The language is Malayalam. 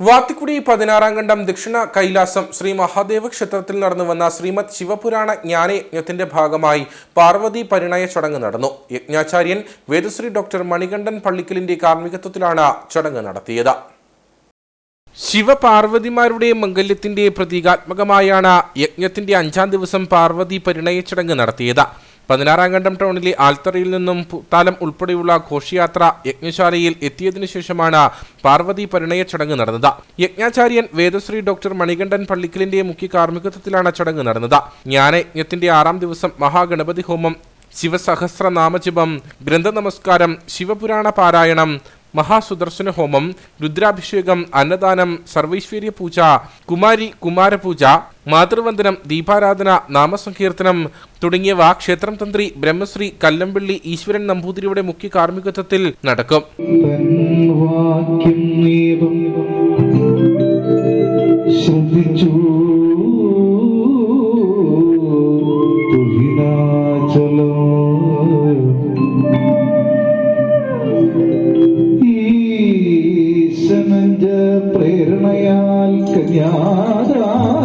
വാത്തിക്കുടി പതിനാറാം ഖണ്ഡം ദക്ഷിണ കൈലാസം ശ്രീ മഹാദേവ ക്ഷേത്രത്തിൽ നടന്നു വന്ന ശ്രീമദ് ശിവപുരാണ ജ്ഞാനയജ്ഞത്തിന്റെ ഭാഗമായി പാർവതി പരിണയ ചടങ്ങ് നടന്നു. യജ്ഞാചാര്യൻ വേദശ്രീ ഡോക്ടർ മണികണ്ഠൻ പള്ളിക്കലിന്റെ കാർമ്മികത്വത്തിലാണ് ചടങ്ങ് നടത്തിയത്. ശിവപാർവതിമാരുടെ മംഗല്യത്തിന്റെ പ്രതീകാത്മകമായാണ് യജ്ഞത്തിന്റെ അഞ്ചാം ദിവസം പാർവതി പരിണയ ചടങ്ങ് നടത്തിയത്. പതിനാറാം ഖണ്ഡം ടൗണിലെ ആൽത്തറയിൽ നിന്നും പുത്താലം ഉൾപ്പെടെയുള്ള ഘോഷയാത്ര യജ്ഞശാലയിൽ എത്തിയതിനു ശേഷമാണ് പാർവതി പരിണയ ചടങ്ങ് നടന്നത്. യജ്ഞാചാര്യൻ വേദശ്രീ ഡോക്ടർ മണികണ്ഠൻ പള്ളിക്കലിന്റെ മുഖ്യ കാർമ്മികത്വത്തിലാണ് ചടങ്ങ് നടന്നത്. ജ്ഞാനയജ്ഞത്തിന്റെ ആറാം ദിവസം മഹാഗണപതി ഹോമം ശിവസഹസ്രനാമജപം ഗ്രന്ഥനമസ്കാരം ശിവപുരാണ പാരായണം മഹാസുദർശന ഹോമം രുദ്രാഭിഷേകം അന്നദാനം സർവൈശ്വര്യ പൂജ കുമാരി കുമാരപൂജ മാതൃവന്ദനം ദീപാരാധന നാമസങ്കീർത്തനം തുടങ്ങിയവ ക്ഷേത്രം തന്ത്രി ബ്രഹ്മശ്രീ കല്ലമ്പള്ളി ഈശ്വരൻ നമ്പൂതിരിയുടെ മുഖ്യ കാർമ്മികത്വത്തിൽ നടക്കും. പ്രേരണയാൽ കന്യാദാനം